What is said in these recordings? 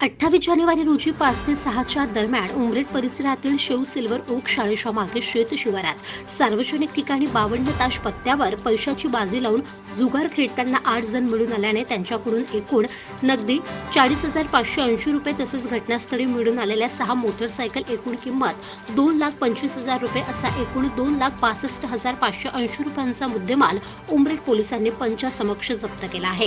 अठ्ठावीस जानेवारी रोजी पाच ते सहाच्या दरम्यान उमरेड परिसरातील शिव सिल्वर ओक शाळेच्या मागे शेत शिवारात सार्वजनिक ठिकाणी बावन्न तास पत्त्यावर पैशाची बाजी लावून जुगार खेळताना आठ जण मिळून आल्याने त्यांच्याकडून एकूण नगदी चाळीस हजार पाचशे ऐंशी रुपये तसेच घटनास्थळी मिळून आलेल्या सहा मोटरसायकल एकूण किंमत दोन लाख पंचवीस हजार रुपये असा एकूण दोन लाख पासष्ट हजार पाचशे ऐंशी रुपयांचा मुद्देमाल उमरेड पोलिसांनी पंचासमक्ष जप्त केला आहे.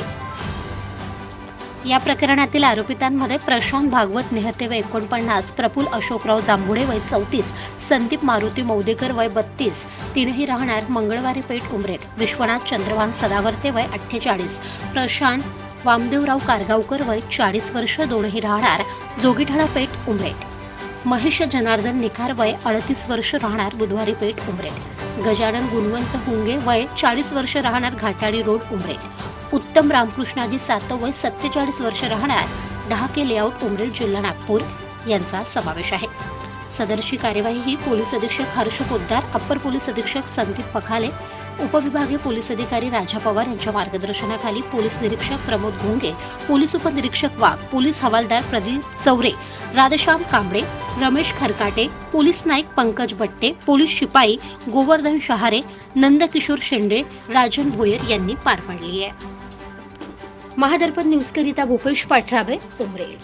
या प्रकरणातील आरोपितांमध्ये प्रशांत भागवत नेहते वय एकोणपन्नास प्रफुल अशोकराव जांभुडे वय चौतीस संदीप मारुती मौदेकर वय बत्तीस तीनही राहणार मंगळवारी पेठ उमरेट विश्वनाथ चंद्रवान सदावर्ते वय अठ्ठेचाळीस प्रशांत वामदेवराव कारगावकर वय चाळीस वर्ष दोनही राहणार जोगीठाणा पेठ उमरेट महेश जनार्दन निखार वय अडतीस वर्ष राहणार बुधवारी पेठ उमरेट गजानन गुणवंत हुंगे वय चाळीस वर्ष राहणार घाटाळी रोड उमरेट उत्तम रामकृष्णाजी सातव वय सत्तेचाळीस वर्ष राहणार डहाके लेआउट उमरेड जिल्हा नागपूर यांचा समावेश आहे. सदरची कार्यवाही ही पोलीस अधीक्षक हर्ष पोद्दार अप्पर पोलीस अधीक्षक संदीप पखाले उपविभागीय पोलीस अधिकारी राजा पवार यांच्या मार्गदर्शनाखाली पोलीस निरीक्षक प्रमोद घोंगे पोलीस उपनिरीक्षक वाघ पोलीस हवालदार प्रदीप चौरे राधश्याम कांबळे रमेश खरकाटे पोलीस नाईक पंकज बट्टे पोलीस शिपाई गोवर्धन शहारे नंदकिशोर शेंडे राजन भोयर यांनी पार पाडली आहे. महादर्पण न्यूजकरिता भूपेश पाठराबे उमरेल.